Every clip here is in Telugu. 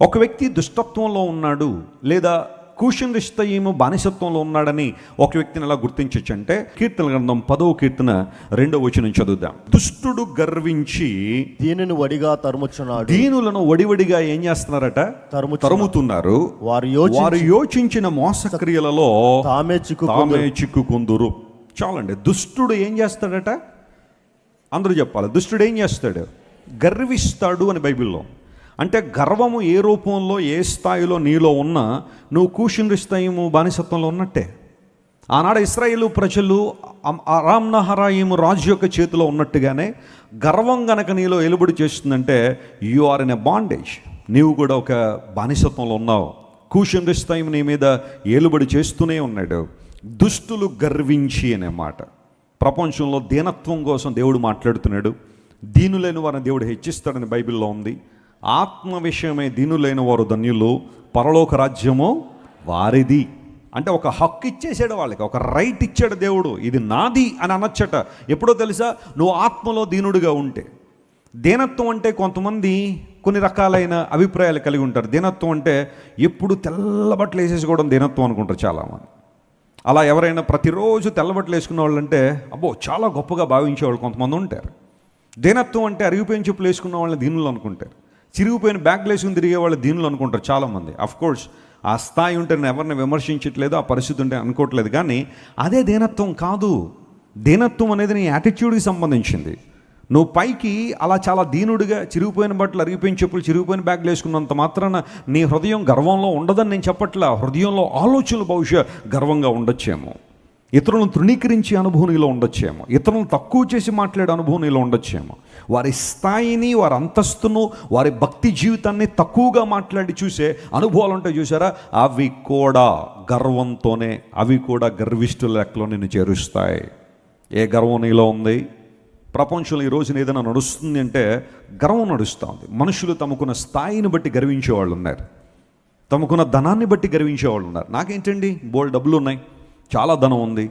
ఒక వ్యక్తి దుష్టత్వంలో ఉన్నాడు లేదా కూషన్ రిస్తయము బానిసత్వంలో ఉన్నాడని ఒక వ్యక్తిని ఎలా గుర్తించవచ్చు అంటే కీర్తన గ్రంథం పదవ కీర్తన రెండవ వచనం చదువుదాం. దుష్టుడు గర్వించి దీనిని వడిగా తరుముచున్నాడు. దీనులను వడివడిగా ఏం చేస్తున్నారట? తరుము తరుముతున్నారు. వారు వారు యోచించిన మోసక్రియలలో తామే చిక్కు తామే చిక్కుకుందురు. చాలండి. దుష్టుడు ఏం చేస్తాడట? అందరూ చెప్పాలి. దుష్టుడు ఏం చేస్తాడు? గర్విస్తాడు అని బైబిల్లో. అంటే గర్వము ఏ రూపంలో ఏ స్థాయిలో నీలో ఉన్నా నువ్వు కూషింద్రిస్తాయము బానిసత్వంలో ఉన్నట్టే. ఆనాడు ఇస్రాయేలు ప్రజలు అమ్- అరామ్ నహరాయిము రాజు యొక్క చేతిలో ఉన్నట్టుగానే గర్వం గనక నీలో ఎలుబడి చేస్తుందంటే you are in a bondage. నీవు కూడా ఒక బానిసత్వంలో ఉన్నావు. కూషింద్రిస్తాయం నీ మీద ఏలుబడి చేస్తూనే ఉన్నాడు. దుష్టులు గర్వించి అనే మాట. ప్రపంచంలో దీనత్వం కోసం దేవుడు మాట్లాడుతున్నాడు. దీనులైన వారిని దేవుడు హెచ్చిస్తాడని బైబిల్లో ఉంది. ఆత్మ విషయమై దీనులైన వారు ధన్యులు పరలోక రాజ్యము వారిది. అంటే ఒక హక్కు ఇచ్చేసాడు వాళ్ళకి ఒక రైట్ ఇచ్చాడు దేవుడు. ఇది నాది అని అనొచ్చట. ఎప్పుడో తెలుసా? నువ్వు ఆత్మలో దీనుడిగా ఉంటే. దీనత్వం అంటే కొంతమంది కొన్ని రకాలైన అభిప్రాయాలు కలిగి ఉంటారు. దీనత్వం అంటే ఎప్పుడు తెల్లబట్టలు వేసేసుకోవడం దీనత్వం అనుకుంటారు చాలామంది. అలా ఎవరైనా ప్రతిరోజు తెల్లబట్టలు వేసుకున్న వాళ్ళు అంటే అబ్బో చాలా గొప్పగా భావించే వాళ్ళు కొంతమంది ఉంటారు. దీనత్వం అంటే అరిగిపోయిన చెప్పులు వేసుకున్న వాళ్ళని దీనులు అనుకుంటారు. చిరిగిపోయిన బ్యాగ్లు లేసుకుని తిరిగే వాళ్ళు దీనిలో అనుకుంటారు చాలామంది. కోర్స్ ఆ స్థాయి ఉంటే నేను ఎవరిని విమర్శించట్లేదు ఆ పరిస్థితి ఉంటే అనుకోవట్లేదు. కానీ అదే దీనత్వం కాదు. దీనత్వం అనేది నీ యాటిట్యూడ్కి సంబంధించింది. నువ్వు పైకి అలా చాలా దీనుడిగా చిరిగిపోయిన బట్టలు అరిగిపోయిన చెప్పులు చిరిగిపోయిన బ్యాగ్లు వేసుకున్నంత మాత్రాన నీ హృదయం గర్వంలో ఉండదని నేను చెప్పట్లా. హృదయంలో ఆలోచనలు బహుశా గర్వంగా ఉండొచ్చేమో. ఇతరులను తృణీకరించే అనుభవం నీలో ఉండొచ్చేమో. ఇతరులను తక్కువ చేసి మాట్లాడే అనుభవం నీలో ఉండొచ్చేమో. వారి స్థాయిని వారి అంతస్తును వారి భక్తి జీవితాన్ని తక్కువగా మాట్లాడి చూసే అనుభవాలు ఉంటాయి చూసారా? అవి కూడా గర్వంతోనే అవి కూడా గర్విష్ఠుల లెక్కలో నిన్ను చేరుస్తాయి. ఏ గర్వం నీలో ఉంది? ప్రపంచంలో ఈ రోజున ఏదైనా నడుస్తుంది అంటే గర్వం నడుస్తుంది మనుషులు తమకున్న స్థాయిని బట్టి గర్వించే వాళ్ళు ఉన్నారు. తమకున్న ధనాన్ని బట్టి గర్వించే వాళ్ళు ఉన్నారు. నాకేంటండి? బోల్డ్ డబ్బులు ఉన్నాయి. చాలా ధనం ఉంది.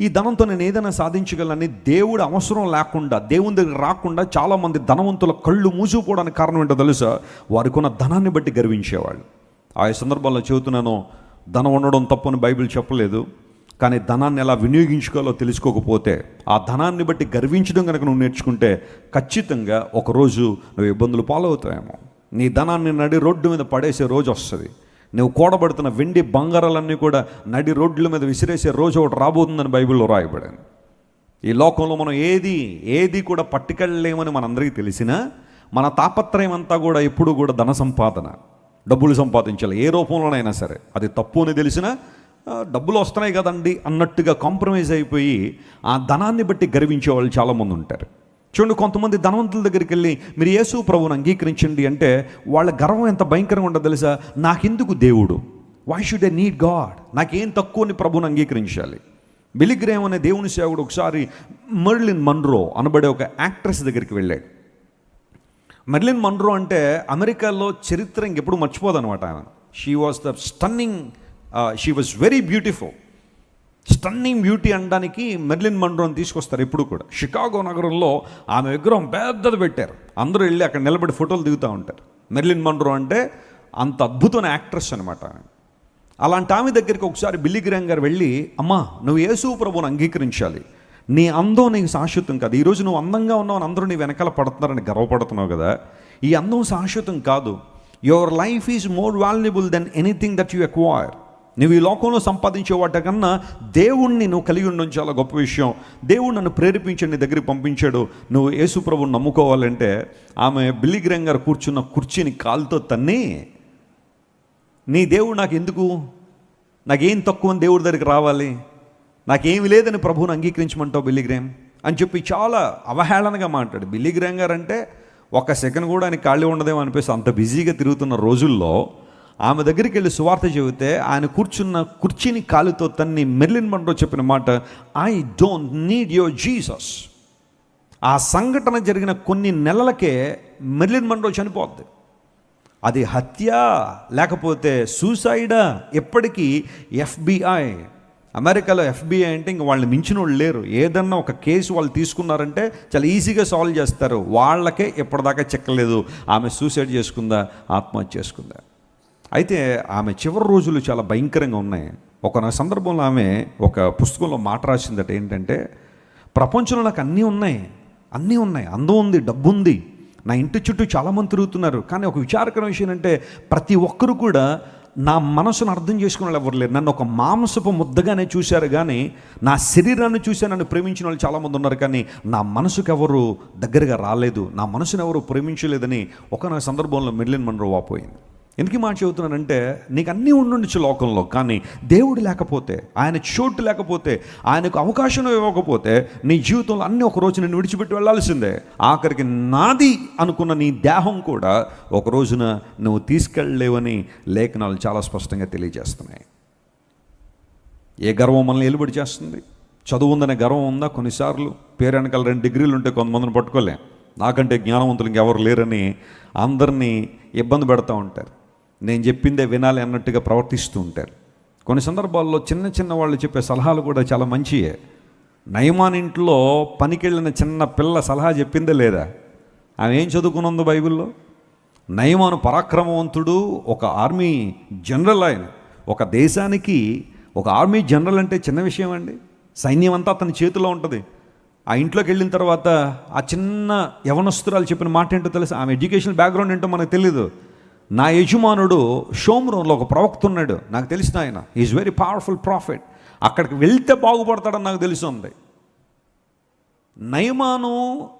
ఈ ధనంతో నేను ఏదైనా సాధించగలనని దేవుడు అవసరం లేకుండా దేవుని దగ్గర రాకుండా చాలామంది ధనవంతుల కళ్ళు మూసుకుపోవడానికి కారణం ఏంటో తెలుసా? వారికి ఉన్న ధనాన్ని బట్టి గర్వించేవాళ్ళు. ఆ సందర్భంలో చెబుతున్నాను ధనం ఉండడం తప్పని బైబిల్ చెప్పలేదు. కానీ ధనాన్ని ఎలా వినియోగించుకోవాలో తెలుసుకోకపోతే ఆ ధనాన్ని బట్టి గర్వించడం కనుక నువ్వు నేర్చుకుంటే ఖచ్చితంగా ఒకరోజు నువ్వు ఇబ్బందులు పాలవుతాయేమో నీ ధనాన్ని నడి రోడ్డు మీద పడేసే రోజు వస్తుంది. నువ్వు కూడబడుతున్న వెండి బంగారాలన్నీ కూడా నడి రోడ్ల మీద విసిరేసే రోజు ఒకటి రాబోతుందని బైబిల్లో రాయబడింది. ఈ లోకంలో మనం ఏది ఏది కూడా పట్టుకెళ్ళలేమని మనందరికీ తెలిసినా మన తాపత్రయం అంతా కూడా ఎప్పుడు కూడా ధన సంపాదన డబ్బులు సంపాదించాలి. ఏ రూపంలోనైనా సరే. అది తప్పు అని తెలిసినా డబ్బులు వస్తున్నాయి కదండి అన్నట్టుగా కాంప్రమైజ్ అయిపోయి ఆ ధనాన్ని బట్టి గర్వించే వాళ్ళు చాలామంది ఉంటారు. చూడండి కొంతమంది ధనవంతుల దగ్గరికి వెళ్ళి మీరు యేసు ప్రభువుని అంగీకరించండి అంటే వాళ్ళ గర్వం ఎంత భయంకరంగా ఉండదు తెలుసా? నాకెందుకు దేవుడు? Why should I need God నాకేం తక్కువని ప్రభువుని అంగీకరించాలి. బిలిగ్రేమ్ అనే దేవుని సేవకుడు ఒకసారి మర్లిన్ మన్రో అనబడే ఒక యాక్ట్రెస్ దగ్గరికి వెళ్ళాడు. మెర్లిన్ మన్రో అంటే అమెరికాలో చరిత్ర ఇంకెప్పుడు మర్చిపోదనమాట ఆమె she was the stunning she was very beautiful stunning beauty అనడానికి మెర్లిన్ మండ్రోని తీసుకొస్తారు ఎప్పుడు కూడా. షికాగో నగరంలో ఆమె విగ్రహం పెద్దది పెట్టారు. అందరూ వెళ్ళి అక్కడ నిలబడి ఫోటోలు దిగుతూ ఉంటారు. మెర్లిన్ మండ్రో అంటే అంత అద్భుతమైన యాక్ట్రెస్ అనమాట అలాంటి ఆమె దగ్గరికి ఒకసారి బిల్లి గ్రామ్ గారు వెళ్ళి అమ్మా నువ్వు యేసు ప్రభువుని అంగీకరించాలి. నీ అందం నీకు శాశ్వతం కాదు. ఈరోజు నువ్వు అందంగా ఉన్నావు అని అందరూ నీ వెనకాల పడుతున్నారని గర్వపడుతున్నావు కదా. ఈ అందం శాశ్వతం కాదు. Your life is more valuable then anything that you acquire. నువ్వు ఈ లోకంలో సంపాదించే వాటికన్నా దేవుణ్ణి నువ్వు కలిగి ఉండడం చాలా గొప్ప విషయం. దేవుడు నన్ను ప్రేరేపించి నీ దగ్గరికి పంపించాడు. నువ్వు యేసు ప్రభుని నమ్ముకోవాలంటే ఆమె బిల్లి గారు కూర్చున్న కుర్చీని కాలుతో తన్ని నీ దేవుడు నాకు ఎందుకు నాకేం తక్కువ అని దేవుడి దగ్గరికి రావాలి? నాకేమి లేదని ప్రభువుని అంగీకరించమంటావు బిల్లిగ్రామ్ అని చెప్పి చాలా అవహేళనగా మాట్లాడు. బిల్లిగ్రామ్ గారు అంటే ఒక సెకండ్ కూడా ఆయన ఖాళీ ఉండదేమో అనిపిస్తుంది. అంత బిజీగా తిరుగుతున్న రోజుల్లో ఆమె దగ్గరికి వెళ్ళి సువార్త చెబితే ఆయన కూర్చున్న కుర్చీని కాలుతో తన్ని మెర్లిన్ మండ్రో చెప్పిన మాట I don't need your Jesus ఆ సంఘటన జరిగిన కొన్ని నెలలకే మెర్లిన్ మండ్రో చనిపోద్ది. అది హత్య లేకపోతే సూసైడా ఎప్పటికీ ఎఫ్బిఐ అమెరికాలో ఎఫ్బిఐ అంటే ఇంక వాళ్ళని మించిన వాళ్ళు లేరు. ఏదన్నా ఒక కేసు వాళ్ళు తీసుకున్నారంటే చాలా ఈజీగా సాల్వ్ చేస్తారు. వాళ్ళకే ఎప్పటిదాకా చెక్కలేదు. ఆమె సూసైడ్ చేసుకుందా ఆత్మహత్య చేసుకుందా? అయితే ఆమె చివరి రోజులు చాలా భయంకరంగా ఉన్నాయి. ఒక సందర్భంలో ఆమె ఒక పుస్తకంలో మాట రాసిందట ఏంటంటే ప్రపంచంలో నాకు అన్నీ ఉన్నాయి. అన్నీ ఉన్నాయి. అందం ఉంది డబ్బు ఉంది. నా ఇంటి చుట్టూ చాలామంది తిరుగుతున్నారు. కానీ ఒక విచారకర విషయం అంటే ప్రతి ఒక్కరు కూడా నా మనసును అర్థం చేసుకునే వాళ్ళు ఎవరు లేరు. నన్ను ఒక మాంసపు ముద్దగానే చూశారు కానీ నా శరీరాన్ని చూసే నన్ను ప్రేమించిన వాళ్ళు చాలామంది ఉన్నారు కానీ నా మనసుకు ఎవరు దగ్గరగా రాలేదు. నా మనసును ఎవరు ప్రేమించలేదని ఒక సందర్భంలో మెర్లిన్ మన్రో వాపోయింది. ఎందుకు మాట చెబుతున్నానంటే నీకు అన్నీ ఉండుండొచ్చు లోకంలో కానీ దేవుడు లేకపోతే ఆయన చోటు లేకపోతే ఆయనకు అవకాశం ఇవ్వకపోతే నీ జీవితంలో అన్నీ ఒకరోజు నేను విడిచిపెట్టి వెళ్ళాల్సిందే. ఆఖరికి నాది అనుకున్న నీ దేహం కూడా ఒక రోజున నువ్వు తీసుకెళ్ళలేవని లేఖనాలు చాలా స్పష్టంగా తెలియజేస్తున్నాయి. ఏ గర్వం మనల్ని ఎలుబడి చేస్తుంది? చదువు ఉందనే గర్వం ఉందా? కొన్నిసార్లు పేరు వెనకాల రెండు డిగ్రీలు ఉంటే కొంతమందిని పట్టుకోలేం. నాకంటే జ్ఞానవంతులు ఇంకెవరు లేరని అందరినీ ఇబ్బంది పెడతా ఉంటారు. నేను చెప్పిందే వినాలి అన్నట్టుగా ప్రవర్తిస్తూ ఉంటారు. కొన్ని సందర్భాల్లో చిన్న చిన్న వాళ్ళు చెప్పే సలహాలు కూడా చాలా మంచియే. నయమాన్ ఇంట్లో పనికెళ్ళిన చిన్న పిల్ల సలహా చెప్పిందే లేదా? ఆమె ఏం చదువుకునుందో బైబిల్లో? నయమాను పరాక్రమవంతుడు ఒక ఆర్మీ జనరల్ ఆయన. ఒక దేశానికి ఒక ఆర్మీ జనరల్ అంటే చిన్న విషయం అండి. సైన్యం అంతా అతని చేతిలో ఉంటుంది. ఆ ఇంట్లోకి వెళ్ళిన తర్వాత ఆ చిన్న యవనస్తురాలు చెప్పిన మాట ఏంటో తెలుసు? ఆమె ఎడ్యుకేషన్ బ్యాక్గ్రౌండ్ ఏంటో మనకు తెలియదు నా యజమానుడు షోమ్రోన్లో ఒక ప్రవక్త ఉన్నాడు. నాకు తెలిసిన ఆయన. ఈజ్ వెరీ పవర్ఫుల్ ప్రాఫిట్ అక్కడికి వెళ్తే బాగుపడతాడని నాకు తెలిసి ఉంది. నయమాను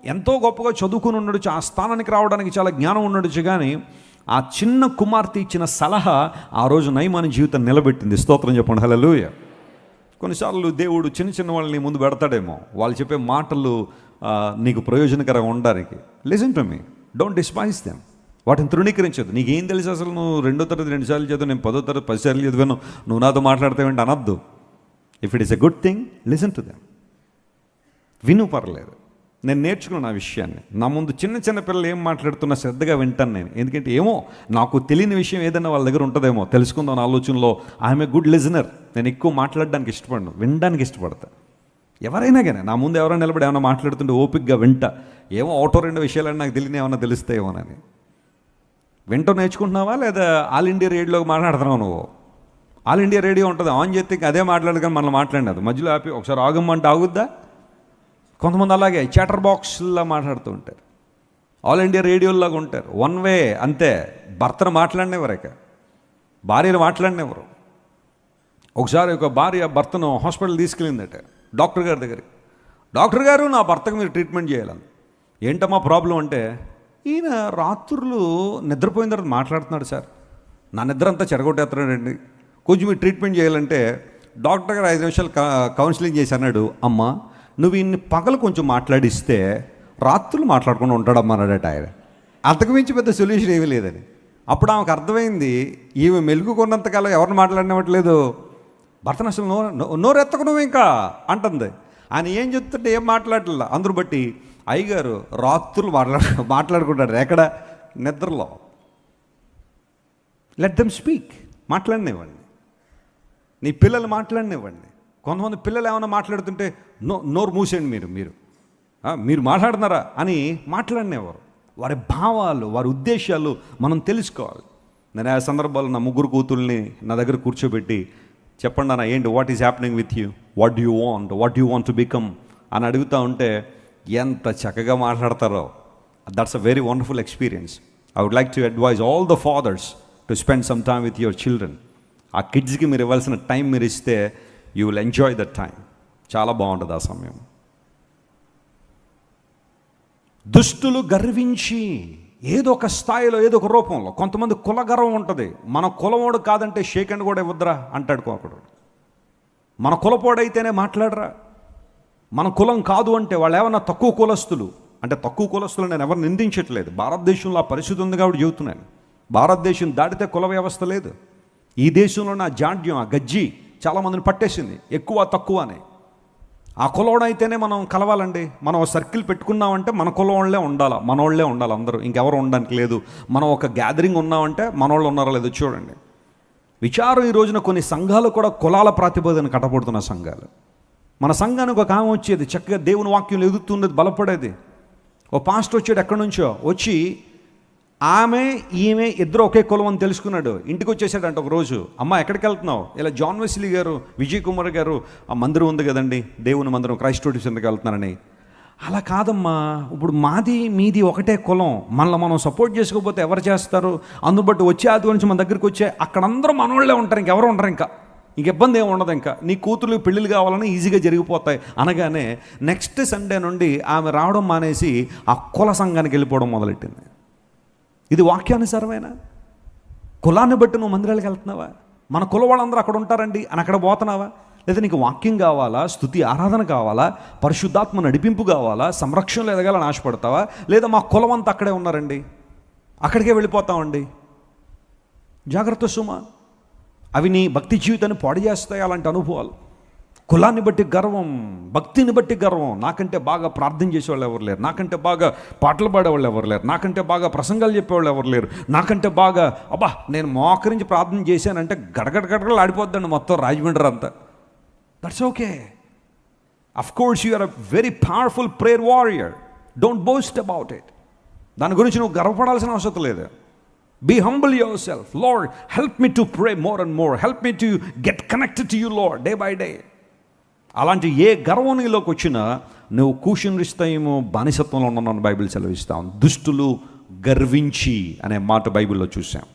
ఎంతో గొప్పగా చదువుకుని ఉండొచ్చు ఆ స్థానానికి రావడానికి చాలా జ్ఞానం ఉండొచ్చు కానీ ఆ చిన్న కుమార్తె ఇచ్చిన సలహా ఆ రోజు నయమాని జీవితం నిలబెట్టింది. స్తోత్రం చెప్పండి. హలోయ కొన్నిసార్లు దేవుడు చిన్న చిన్న వాళ్ళని ముందు పెడతాడేమో. వాళ్ళు చెప్పే మాటలు నీకు ప్రయోజనకరంగా ఉండడానికి. Listen to me don't despise them వాటిని తృణీకరించదు నీకేం తెలుసు అసలు నువ్వు రెండో తరగతి రెండు సార్లు చదువు నేను పదో తరగతి పది సార్లు చదివాను నువ్వు నాతో మాట్లాడతావేంటి అనొద్దు. If it is a good thing listen to them విను పర్లేదు. నేను నేర్చుకున్నాను ఆ విషయాన్ని. నా ముందు చిన్న చిన్న పిల్లలు ఏం మాట్లాడుతున్నా శ్రద్ధగా వింటాను నేను. ఎందుకంటే ఏమో నాకు తెలియని విషయం ఏదైనా వాళ్ళ దగ్గర ఉంటుందేమో. తెలుసుకుందాం ఆలోచనలో ఐఎమ్ ఏ గుడ్ లిజనర్ నేను ఎక్కువ మాట్లాడడానికి ఇష్టపడను వినడానికి ఇష్టపడతా. ఎవరైనా కానీ నా ముందు ఎవరైనా నిలబడి ఏమైనా మాట్లాడుతుంటే ఓపిక్గా వింటా. ఏమో ఒకటో రెండు విషయాలని నాకు తెలియని ఏమైనా తెలుస్తాయేమోనని. వింటూ నేర్చుకుంటున్నావా లేదా ఆల్ ఇండియా రేడియోలో మాట్లాడుతున్నావు నువ్వు? ఆల్ ఇండియా రేడియో ఉంటుంది. ఆన్ చేస్తే అదే మాట్లాడదు మనల్ని మాట్లాడినది. మధ్యలో ఆపి ఒకసారి ఆగమ్మంటే ఆగుద్దా? కొంతమంది అలాగే చాటర్ బాక్స్లా మాట్లాడుతూ ఉంటారు. ఆల్ ఇండియా రేడియోలాగా ఉంటారు. వన్ వే అంతే. భర్తను మాట్లాడినెవరు ఇక? భార్యను మాట్లాడినెవరు? ఒకసారి ఒక భార్య భర్తను హాస్పిటల్ తీసుకెళ్ళిందట డాక్టర్ గారి దగ్గరికి. డాక్టర్ గారు నా భర్తకు మీరు ట్రీట్మెంట్ చేయాలని. ఏంటమ్మా ప్రాబ్లం అంటే ఈయన రాత్రులు నిద్రపోయిన తర్వాత మాట్లాడుతున్నాడు సార్. నా నిద్ర అంతా చెడగొట్టేస్తున్నాడండి కొంచెం మీరు ట్రీట్మెంట్ చేయాలంటే డాక్టర్ గారు ఐదు నిమిషాలు కౌన్సిలింగ్ చేసి అన్నాడు అమ్మ నువ్వు ఇన్ని పగలు కొంచెం మాట్లాడిస్తే రాత్రులు మాట్లాడకుండా ఉంటాడమ్మా అన్నాడట ఆయన. అంతకు మించి పెద్ద సొల్యూషన్ ఏమీ లేదని అప్పుడు ఆమెకు అర్థమైంది ఈమె మెలుగుకున్నంతకాలం ఎవరిని మాట్లాడినట్లేదు భర్తను అసలు నో- నోరు ఎత్తకు నువ్వు ఇంకా అంటుంది. ఆయన ఏం చెప్తుంటే ఏం మాట్లాడలే అందరూ బట్టి అయ్యగారు రాత్రులు మాట్లాడు మాట్లాడుకుంటారు. ఎక్కడ? నిద్రలో. లెట్ దెమ్ స్పీక్ మాట్లాడినివ్వండి. నీ పిల్లలు మాట్లాడినివ్వండి. కొంతమంది పిల్లలు ఏమైనా మాట్లాడుతుంటే నో నోరు మూసేయండి మీరు మీరు. మీరు మాట్లాడుతున్నారా అని మాట్లాడినేవారు వారి భావాలు వారి ఉద్దేశాలు మనం తెలుసుకోవాలి. నేను ఆ సందర్భాల్లో నా ముగ్గురు కూతుల్ని నా దగ్గర కూర్చోబెట్టి చెప్పండి అన్న ఏంటి what is happening with you what you want what you want to become అని అడుగుతూ ఉంటే ఎంత చక్కగా మాట్లాడతారో. That's a very wonderful experience I would like to advise all the fathers to spend some time with your children ఆ కిడ్స్కి మీరు ఇవ్వాల్సిన టైం మీరు ఇస్తే you will enjoy that time చాలా బాగుంటుంది ఆ సమయం. దుష్టులు గర్వించి ఏదో ఒక స్థాయిలో ఏదో ఒక రూపంలో కొంతమంది కుల గర్వం ఉంటుంది. మన కులమోడు కాదంటే షేక్ అండ్ కూడా ఇవ్వద్దురా అంటాడు ఒకడు మన కులపోడైతేనే మాట్లాడరా? మన కులం కాదు అంటే వాళ్ళు ఏమన్నా తక్కువ కులస్తులు? అంటే తక్కువ కులస్తులు నేను ఎవరు నిందించట్లేదు. భారతదేశంలో ఆ పరిస్థితి ఉంది కాబట్టి చెబుతున్నాను భారతదేశం దాటితే కుల వ్యవస్థ లేదు. ఈ దేశంలో నా జాడ్యం ఆ గజ్జి చాలామందిని పట్టేసింది. ఎక్కువ తక్కువ అని. ఆ కులవాడైతేనే మనం కలవాలండి. మనం సర్కిల్ పెట్టుకున్నామంటే మన కులవాళ్ళే ఉండాలి? మనోళ్ళే ఉండాలి అందరూ? ఇంకెవరు ఉండడానికి లేదు. మనం ఒక గ్యాదరింగ్ ఉన్నామంటే మనోళ్ళు ఉన్నారో లేదో చూడండి. విచారం ఈ రోజున కొన్ని సంఘాలు కూడా కులాల ప్రాతిపదికన కట్టబడుతున్న సంఘాలు. మన సంఘానికి ఒక ఆమె వచ్చేది. చక్కగా దేవుని వాక్యం ఎదుగుతున్నది బలపడేది. ఓ పాస్ట్ వచ్చాడు ఎక్కడి నుంచో? వచ్చి ఆమె ఈమె ఇద్దరు ఒకే కులం అని తెలుసుకున్నాడు. ఇంటికి వచ్చేసాడంట ఒక రోజు అమ్మ ఎక్కడికి వెళ్తున్నావు? ఇలా జాన్ వెస్లీ గారు విజయ్ కుమార్ గారు ఆ మందిరం ఉంది కదండి. దేవుని మందిరం క్రైస్ట్ కిందకి వెళ్తున్నానని అలా కాదమ్మా. ఇప్పుడు మాది మీది ఒకటే కులం. మనల్ని మనం సపోర్ట్ చేసుకోకపోతే ఎవరు చేస్తారు? అందుబాటు వచ్చే ఆది నుంచి మన దగ్గరికి వచ్చే అక్కడ అందరూ మనోళ్ళే ఉంటారు. ఇంకెవరు ఉండరు ఇంకా. ఇంక ఇబ్బంది ఏమి ఉండదు ఇంకా. నీ కూతురు పెళ్ళిళ్ళు కావాలని ఈజీగా జరిగిపోతాయి. అనగానే నెక్స్ట్ సండే నుండి ఆమె రావడం మానేసి ఆ కుల సంఘానికి వెళ్ళిపోవడం మొదలెట్టింది. ఇది వాక్యానుసారమైన? కులాన్ని బట్టి నువ్వు మందిరాలకు వెళ్తున్నావా? మన కుల వాళ్ళందరూ అక్కడ ఉంటారండి. అని అక్కడ పోతున్నావా? లేదా నీకు వాక్యం కావాలా? స్థుతి ఆరాధన కావాలా? పరిశుద్ధాత్మ నడిపింపు కావాలా? సంరక్షణలు ఎదగాలని ఆశపడతావా? లేదా మా కులం అంతా అక్కడే ఉన్నారండి? అక్కడికే వెళ్ళిపోతామండి? జాగ్రత్త సుమ. అవి నీ భక్తి జీవితాన్ని పాడు చేస్తాయి అలాంటి అనుభవాలు? కులాన్ని బట్టి గర్వం భక్తిని బట్టి గర్వం. నాకంటే బాగా ప్రార్థన చేసేవాళ్ళు ఎవరు లేరు. నాకంటే బాగా పాటలు పాడేవాళ్ళు ఎవరు లేరు. నాకంటే బాగా ప్రసంగాలు చెప్పేవాళ్ళు ఎవరు లేరు. నాకంటే బాగా అబ్బా నేను మోకరించి ప్రార్థన చేశానంటే గడగడ గడగడలు ఆడిపోద్దండి మొత్తం రాజమండ్రి అంతా. That's okay of course you are a very powerful prayer warrior don't boast about it దాని గురించి నువ్వు గర్వపడాల్సిన అవసరం లేదు. Be humble yourself Lord help me to pray more and more help me to get connected to you Lord day by day అలాంటి ఏ గర్వం నీలోకి వచ్చినా నువ్వు కూషన్రిస్తాయేమో బానిసత్వంలో ఉన్నాను బైబిల్ సెలవిస్తాం దుష్టులు గర్వించి అనే మాట బైబిల్లో చూసాం